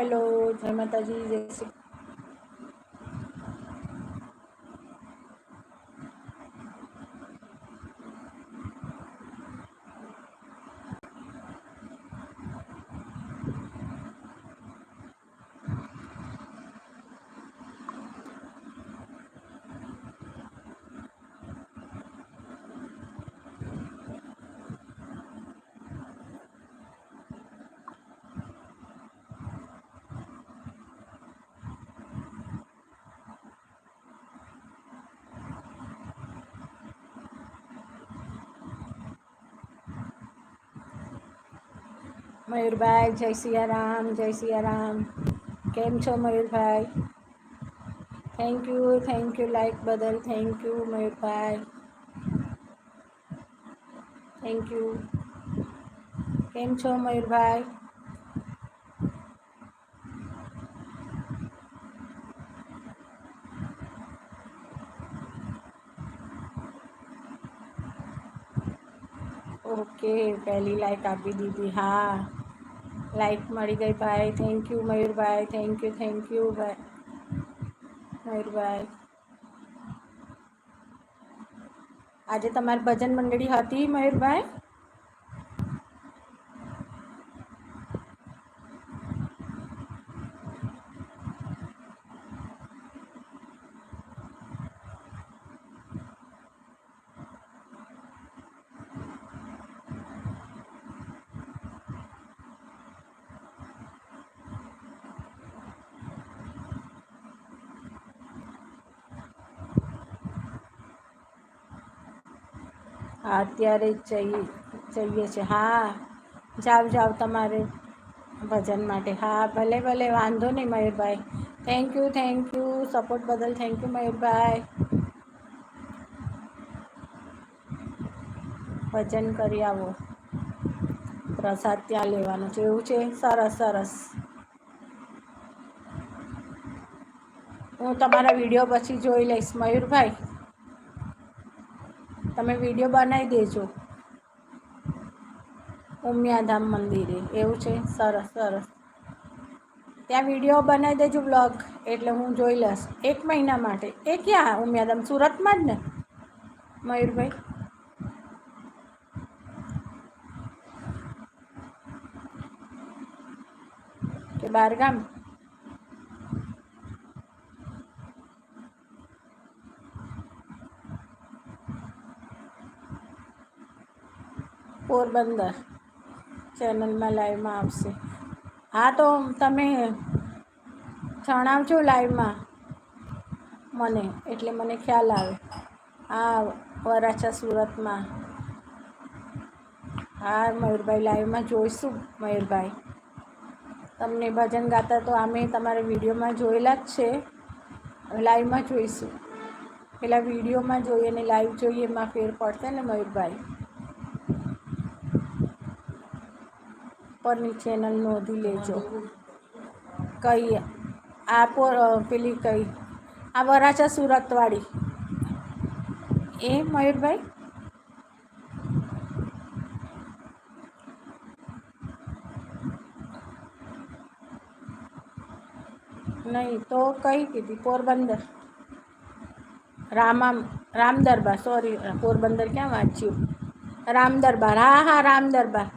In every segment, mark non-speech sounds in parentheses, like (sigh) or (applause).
Hello જય માતાજી જય શ્રી મયુરભાઈ જય સિયારામ જય સિયારામ કેમ છો Mayurbhai thank you thank you like બદલ thank you Mayurbhai thank you કેમ છો મયુરભાઈ ઓકે પહેલી લાઈક આપી દીધી હા લાઈક મળી ગઈ ભાઈ thank you Mayurbhai thank you thank you ભાઈ મયુરભાઈ આજે તમારી ભજન મંડળી હતી મયુરભાઈ હા અત્યારે જ જઈએ જઈએ છીએ. હા જાઓ જાઓ તમારે ભજન માટે. હા, ભલે ભલે, વાંધો નહીં, Mayurbhai. Thank you thank you support બદલ થેન્ક યુ મયુરભાઈ. ભજન કરી આવો. પ્રસાદ ત્યાં લેવાનો છે. એવું છે? સરસ સરસ. હું તમારા વીડિયો પછી જોઈ લઈશ. મયુરભાઈ તમે વીડિયો બનાવી દેજો. ઉમિયાધામ મંદિરે. એવું છે? સરસ સરસ. ત્યાં વીડિયો બનાવી દેજો બ્લોગ એટલે હું જોઈ લઈશ. એક મહિના માટે. એ ક્યાં? ઉમિયાધામ? સુરતમાં જ ને? મયુરભાઈ? કે બારગામ પોરબંદર ચેનલમાં લાઈવમાં આવશે. હા, તો તમે જણાવજો લાઈવમાં મને, એટલે મને ખ્યાલ આવે. હા, વરાછા સુરતમાં. હા, મયુરભાઈ લાઈવમાં જોઈશું, મયુરભાઈ. તમને ભજન ગાતા તો અમે તમારા વિડીયોમાં જોયેલા જ છે. લાઈવમાં જોઈશું. પેલા વિડીયોમાં જોઈએ ને લાઈવ જોઈએ, એમાં ફેર પડશે ને મયુરભાઈ? પરની ચેનલ નોંધી લેજો. કઈ આ પેલી કઈ, આ વરાછા સુરતવાળી. એ મયુરભાઈ? નહીં, તો કઈ કીધી પોરબંદર. રામા રામદરબાર, સોરી, પોરબંદર ક્યાં વાંચ્યું? રામદરબાર, હા હા રામ દરબાર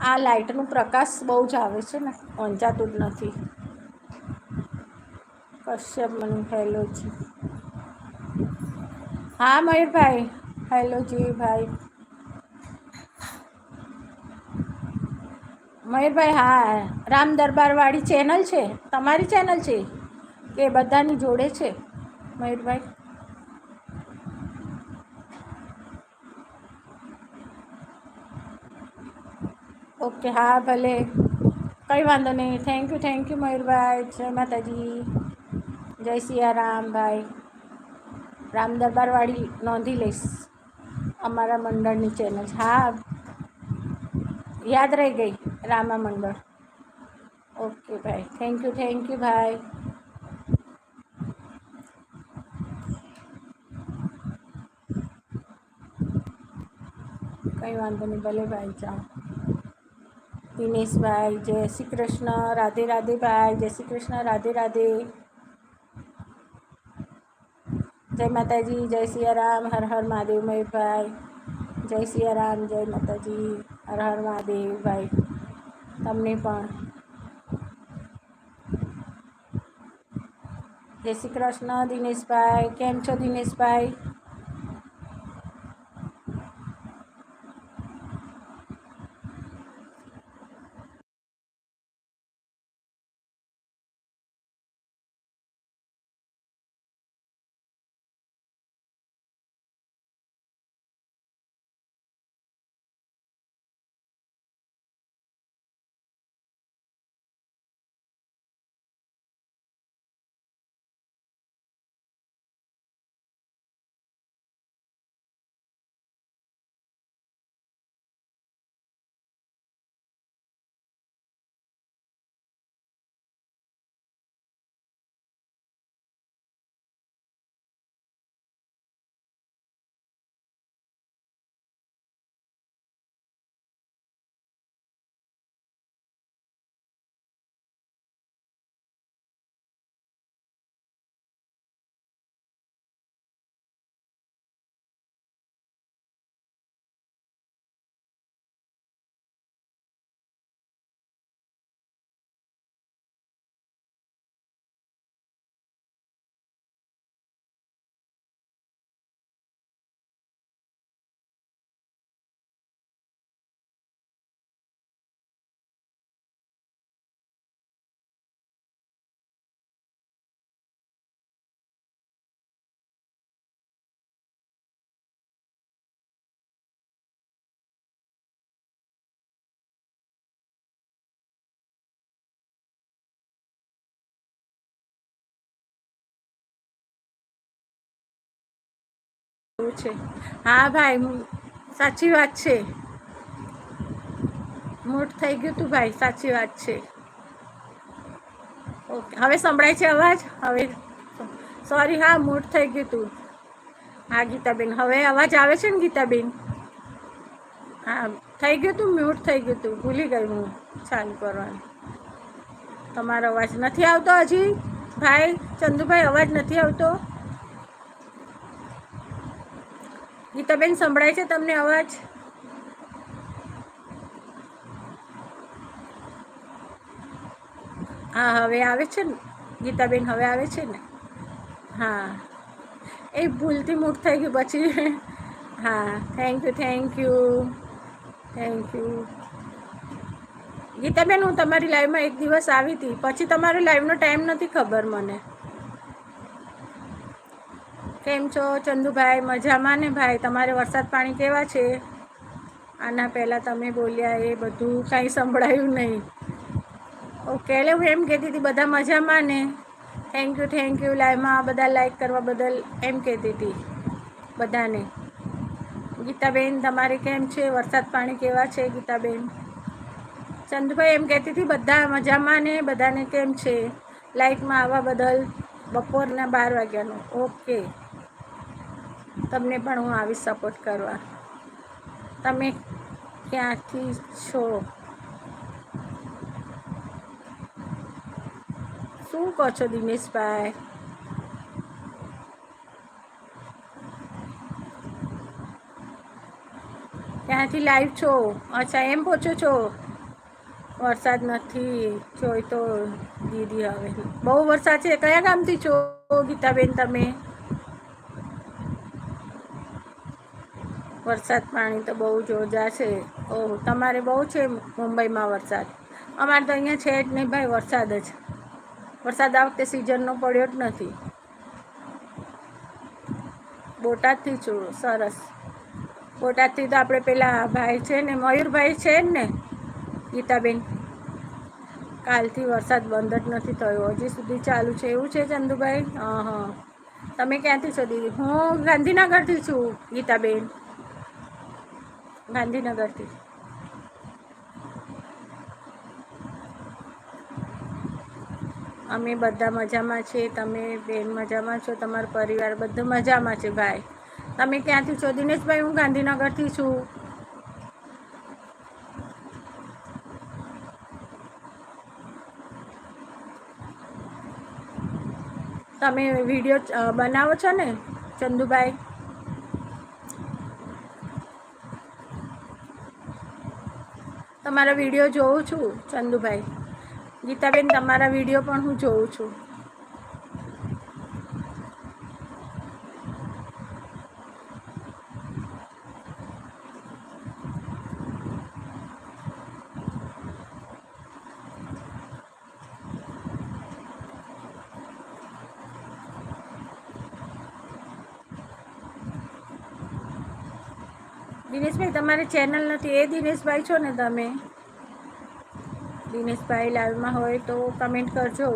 આ લાઇટનું પ્રકાશ બહુ જ આવે છે ને, વંચાતું જ નથી. કશ્યપ મને હેલોજી હા, મયુરભાઈ હેલોજી ભાઈ. મયુરભાઈ, હા, રામ દરબારવાળી ચેનલ છે? તમારી ચેનલ છે? કે બધાની જોડે છે? મયુરભાઈ. ઓકે હા ભલે કંઈ વાંધો નહીં થેન્ક યુ થેન્ક યુ મયુરભાઈ જય માતાજી જય સિયારામ ભાઈ રામ દરબારવાળી નોંધી લઈશ અમારા મંડળની ચેનલ હા યાદ રહી ગઈ રામા મંડળ ઓકે ભાઈ થેન્ક યુ થેન્ક યુ ભાઈ કંઈ વાંધો નહીં ભલે ભાઈ જાઓ દિનેશભાઈ જય શ્રી કૃષ્ણ, રાધે રાધે ભાઈ જય શ્રી કૃષ્ણ, રાધે રાધે. જય માતાજી, જય સિયારામ, હર હર મહાદેવ મયુરભાઈ. જય સિયારામ, જય માતાજી, હર હર મહાદેવ ભાઈ. તમને પણ. જય શ્રી કૃષ્ણ દિનેશભાઈ, કેમ છો દિનેશભાઈ? છે. હા ભાઈ સાચી વાત છે. મૂડ થઈ ગયું તું ભાઈ, સાચી વાત છે. ઓકે, હવે સંભળાય છે અવાજ? હવે સોરી હા, મૂડ થઈ ગયું તું. હા, ગીતાબેન, હવે અવાજ આવે છે ને ગીતાબેન? હા, થઈ ગયું તું મ્યુટ થઈ ગયું તું. ભૂલી ગઈ હું. ચાલુ કરવાનું. તમારો અવાજ નથી આવતો હજી? ભાઈ, ચંદુભાઈ, અવાજ નથી આવતો? ગીતાબેન, સંભળાય છે તમને અવાજ? હા, હવે આવે છે ને? ગીતાબેન, હવે આવે છે ને? હા. એ ભૂલથી મૂક થઈ ગયું પછી. હા thank you thank you thank you Gitaben, હું તમારી લાઈવમાં એક દિવસ આવી હતી. પછી તમારી લાઈવનો ટાઈમ નથી ખબર મને. કેમ છો ચંદુભાઈ? મજામાં ને ભાઈ? તમારે વરસાદ પાણી કેવા છે? આના પહેલાં તમે બોલ્યા એ બધું કાંઈ સંભળાયું નહીં. ઓકે, એટલે હું એમ કહેતી હતી, બધા મજામાં ને? થેન્ક યુ થેન્ક યુ લાઈવમાં બધા લાઈક કરવા બદલ એમ કહેતી હતી, બધાને. ગીતાબેન, તમારે કેમ છે? વરસાદ પાણી કેવા છે, ગીતાબેન? ચંદુભાઈ એમ કહેતી હતી, બધા મજામાં ને? બધાને કેમ છે? લાઈકમાં આવવા બદલ બપોરના બાર વાગ્યાનો. ઓકે. તમને પણ હું આવીશ સપોર્ટ કરવા. તમે ક્યાંથી છો? શું કહો છો દિનેશભાઈ? ક્યાંથી લાઈવ છો? અચ્છા, એમ પૂછો છો. વરસાદ નથી, જોઈ તો દીદી હવે. બહુ વરસાદ છે. કયા ગામથી છો, ગીતાબેન, તમે? વરસાદ પાણી તો બહુ જોરદાર છે ઓહ, તમારે બહુ છે મુંબઈમાં વરસાદ? અમારે તો અહીંયા છે જ નહીં ભાઈ, વરસાદ જ. વરસાદ આ વખતે સિઝનનો પડ્યો જ નથી. બોટાદથી છું, સરસ. બોટાદથી તો આપણે પેલા ભાઈ છે ને, મયુરભાઈ છે જ ને, ગીતાબેન. કાલથી વરસાદ બંધ જ નથી થયો. હજી સુધી ચાલુ છે. એવું છે ચંદુભાઈ? હા હા તમે ક્યાંથી છો દીદી? હું ગાંધીનગરથી છું, ગીતાબેન. ગાંધીનગરથી. અમે બધા મજામાં છીએ, તમે બેન મજામાં છો, તમારો પરિવાર બધો મજામાં છે, ભાઈ. તમે ક્યાંથી છો? દિનેશભાઈ, હું ગાંધીનગરથી છું. તમે વીડિયો બનાવો છો ને, ચંદુભાઈ? તમારા વીડિયો જોઉં છું ચંદુભાઈ. ગીતાબેન તમારા વીડિયો પણ હું જોઉં છું. દિનેશભાઈ, તમારે ચેનલ નથી. એ દિનેશભાઈ છો ને તમે? દિનેશભાઈ લાઈવમાં હોય તો કમેન્ટ કરજો.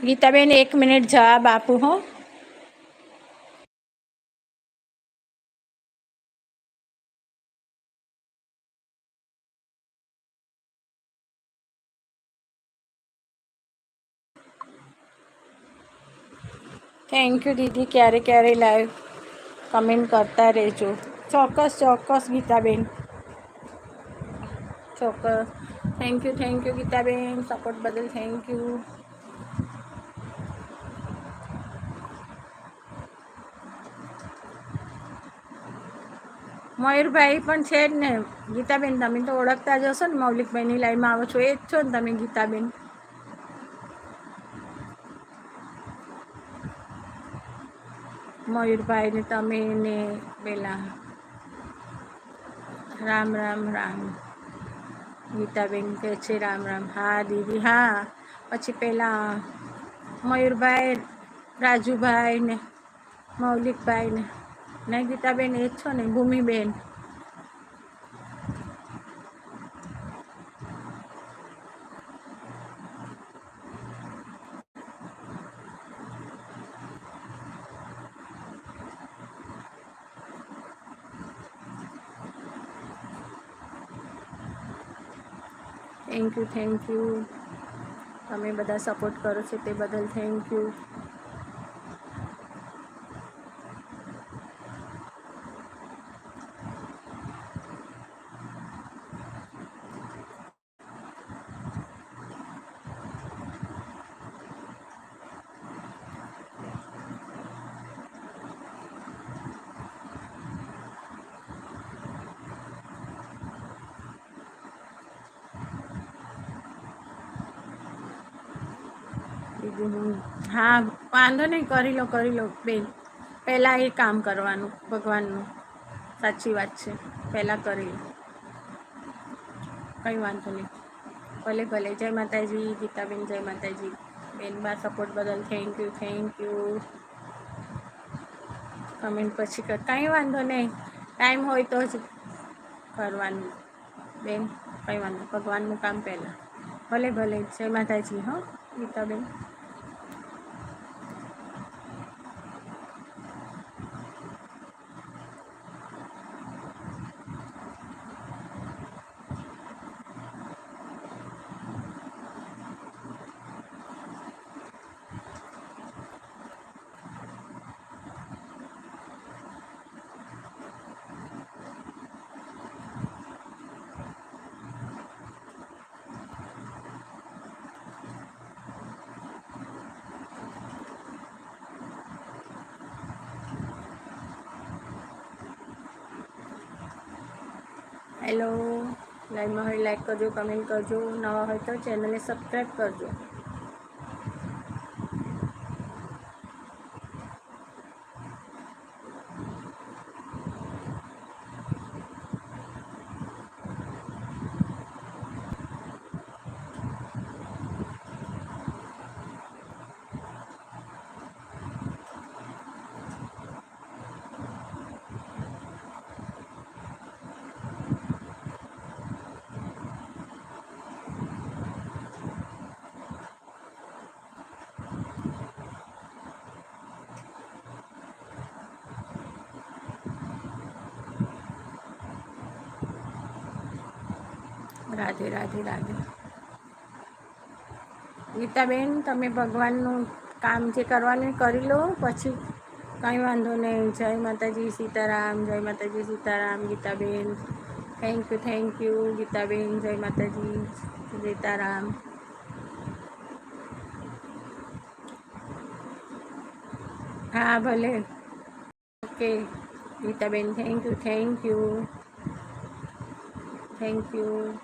ગીતાબેન એક મિનિટ જવાબ આપું હો થેન્ક યુ દીદી ક્યારે ક્યારે લાઈવ કમેન્ટ કરતા રહેજો ચોક્કસ ચોક્કસ ગીતાબેન ચોક્કસ thank you thank you Gitaben support બદલ થેન્ક યુ મયુરભાઈ પણ છે જ ને. ગીતાબેન તમે તો ઓળખતા જ હશો ને, મૌલિકભાઈની લાઈનમાં આવો છો, એ જ છો ને તમે, ગીતાબેન. મયુરભાઈ ને તમે ને પેલા. રામ રામ રામ. ગીતાબેન કહે છે, રામ રામ. હા, દીદી, હા. પછી પેલા મયુરભાઈ, રાજુભાઈ ને, મૌલિકભાઈ ને. ને ગીતાબેન એ છો ને? ભૂમિબેન. થેન્ક યુ થેન્ક યુ તમે બધા સપોર્ટ કરો છો તે બદલ થેન્ક યુ હું, વાંધો નહીં, કરી લો કરી લો, બેન. પહેલાં એ કામ કરવાનું, ભગવાનનું. સાચી વાત છે. પહેલાં કરી લો. કંઈ વાંધો નહીં. ભલે ભલે. જય માતાજી, ગીતાબેન, જય માતાજી. બેન, બા સપોર્ટ બદલ thank you thank you comment પછી કર. કાંઈ વાંધો નહીં. ટાઈમ હોય તો જ કરવાનું. બેન, કંઈ વાંધો ભગવાનનું કામ પહેલાં. ભલે ભલે. જય માતાજી, હો, ગીતાબેન હેલો લાઈવમાં હોય લાઈક કરજો કમેન્ટ કરજો નવા હોય તો ચેનલને સબસ્ક્રાઈબ કરજો. રાધે રાધે રાધે. ગીતાબેન તમે ભગવાનનું કામ જે કરવાનું કરી લો, પછી કંઈ વાંધો નહીં. જય માતાજી સીતારામ, જય Mataji Sitaram, Gitaben. Thank you thank you Gitaben, જય માતાજી, સીતારામ. હા, ભલે. Okay. Gitaben thank you thank you thank you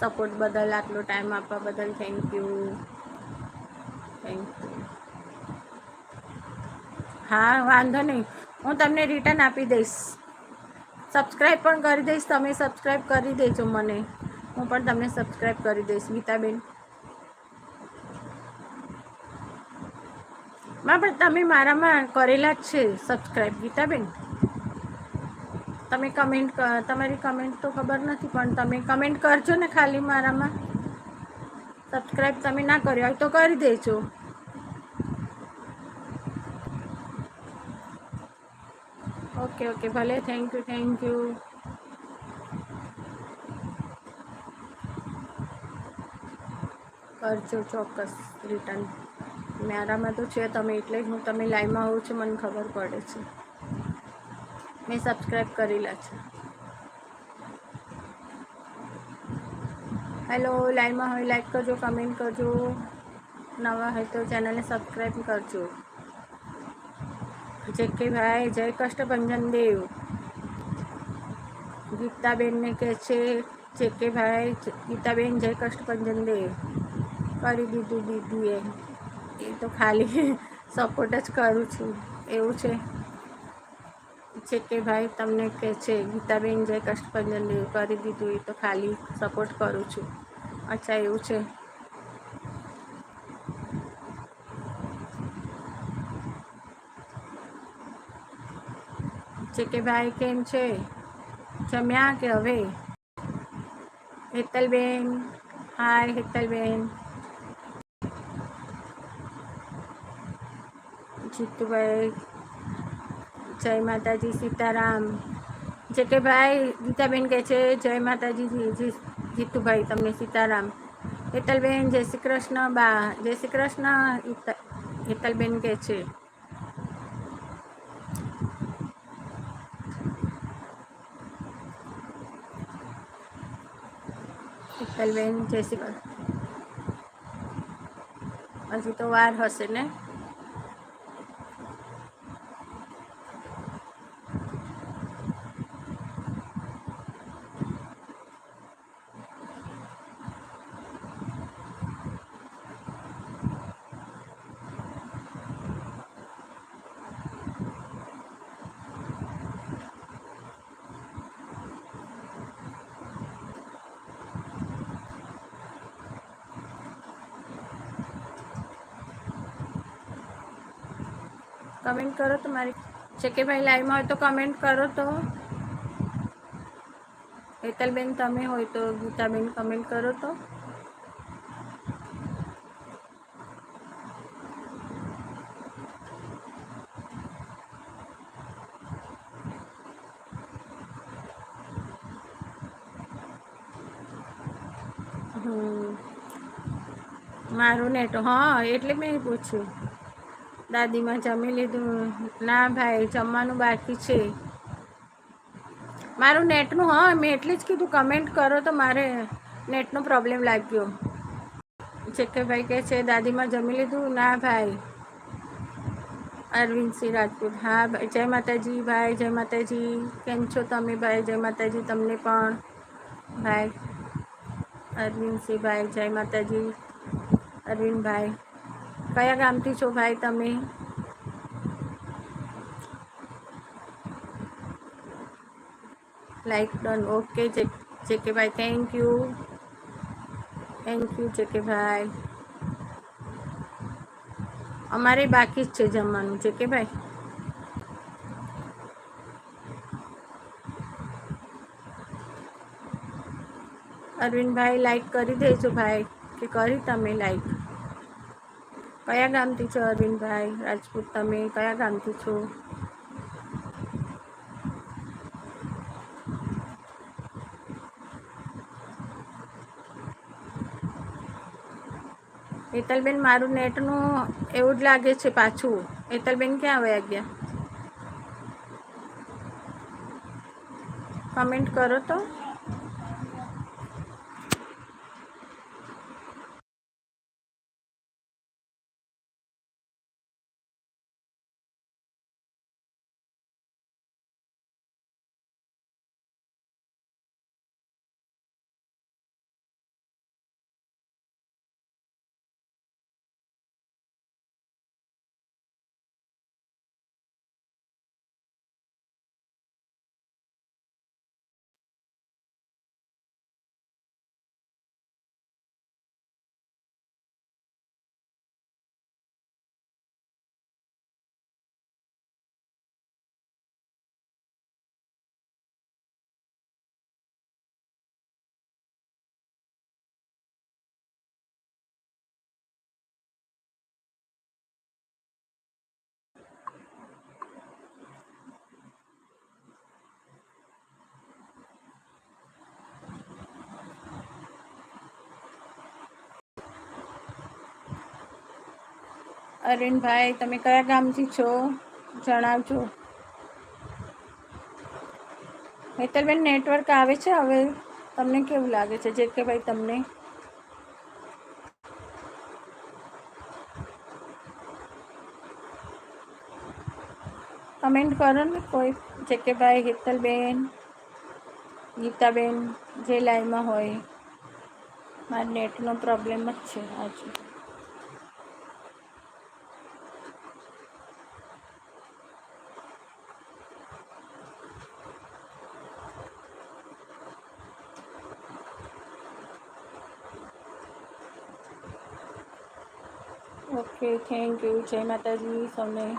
support બદલ, આટલો ટાઈમ આપવા બદલ થેન્ક યુ થેન્ક યુ હા, વાંધો નહીં. હું તમને રિટર્ન આપી દઈશ. સબસ્ક્રાઈબ પણ કરી દઈશ. તમે સબસ્ક્રાઈબ કરી દેજો મને. હું પણ તમને સબસ્ક્રાઈબ કરી દઈશ ગીતાબેનમાં, પણ તમે મારામાં કરેલા જ છે સબસ્ક્રાઈબ ગીતાબેન તમે કમેન્ટ તમારી કમેન્ટ તો ખબર નથી, પણ તમે કમેન્ટ કરજો ને ખાલી મારામાં. સબસ્ક્રાઈબ તમે ના કર્યો હોય તો કરી દેજો. ઓકે ઓકે ભલે. થેન્ક યુ થેન્ક યુ કરજો ચોક્કસ રિટર્ન મારામાં તો છે, તમે એટલે જ હું, તમે લાઈવમાં હોઉં છું, મને ખબર પડે છે. મેં સબસ્ક્રાઈબ કરેલા છે. હેલો લાઈનમાં હોય લાઈક કરજો કમેન્ટ કરજો. નવા હોય તો ચેનલને સબસ્ક્રાઈબ કરજો. જેકે ભાઈ, જય કષ્ટભંજન દેવ. ગીતાબેનને કહે છે જેકે ભાઈ, ગીતાબેન, જય કષ્ટભંજન દેવ. કરી દીધું દીદી એ. એ તો ખાલી (laughs) સપોર્ટ જ કરું છું. એવું છે. છે કે ભાઈ તમને કહે છે, ગીતાબેન જે કષ્ટભંજન કરી દીધું એ તો ખાલી સપોર્ટ કરું છું. અચ્છા, એવું છે. છે કે ભાઈ કેમ છે? જમ્યા કે હવે? હેતલબેન, હાય હેતલબેન. જીતુભાઈ જય માતાજી સીતારામ. જે કે ભાઈ, ગીતાબેન કહે છે, જય માતાજી જીતુભાઈ, તમને સીતારામ. હેતલબેન, જય શ્રી કૃષ્ણ, બા. જય શ્રી કૃષ્ણ હેતલબેન કહે છે. હેતલબેન, જય શ્રી હજી તો વાર હશે ને? કરો તમારી મારી છે કે ભાઈ લાઈવમાં હોય તો કમેન્ટ કરો તો. હેતલબેન, તમે હોય તો ગીતાબેન કમેન્ટ કરો તો. મારું નેટ હા, એટલે મેં પૂછ્યું. દાદીમાં જમી લીધું. ના ભાઈ, જમવાનું બાકી છે. મારું નેટનું, હા, મેં એટલે જ કીધું કમેન્ટ કરો તો મારે નેટનો પ્રોબ્લેમ લાગ્યો. ભાઈ કહે છે, દાદીમાં જમી લીધું? ના ભાઈ. અરવિંદસિંહ રાજપૂત, હા ભાઈ, જય માતાજી, ભાઈ, જય માતાજી. કેમ છો તમે ભાઈ? જય માતાજી તમને પણ. ભાઈ, અરવિંદસિંહ ભાઈ, જય માતાજી. અરવિંદભાઈ કયા ગામથી છો ભાઈ તમે લાઈક ડન ઓકે જે કે ભાઈ થેન્ક યુ થેન્ક યુ જે કે ભાઈ અમારે બાકી જ છે જમવાનું છે કે ભાઈ અરવિંદભાઈ લાઈક કરી દેજો ભાઈ કે કરી તમે લાઈક કયા ગામથી છો અરવિંદભાઈ? રાજપૂત તમે કયા ગામથી છો? હેતલબેન, મારું નેટનું એવું જ લાગે છે પાછું. હેતલબેન ક્યાં વયા ગયા કમેન્ટ કરો તો. અરવિંદભાઈ, તમે કયા ગામથી છો? જણાવજો. હેતલબેન, નેટવર્ક આવે છે હવે? તમને કેવું લાગે છે? જે કે ભાઈ તમને? કમેન્ટ કરો ને કોઈ. જે કે ભાઈ હેતલબેન, ગીતાબેન, જે લાઈનમાં હોય. મારા નેટનો પ્રોબ્લેમ જ છે આજે ઓકે થેન્ક યુ. જય માતાજી. સૌને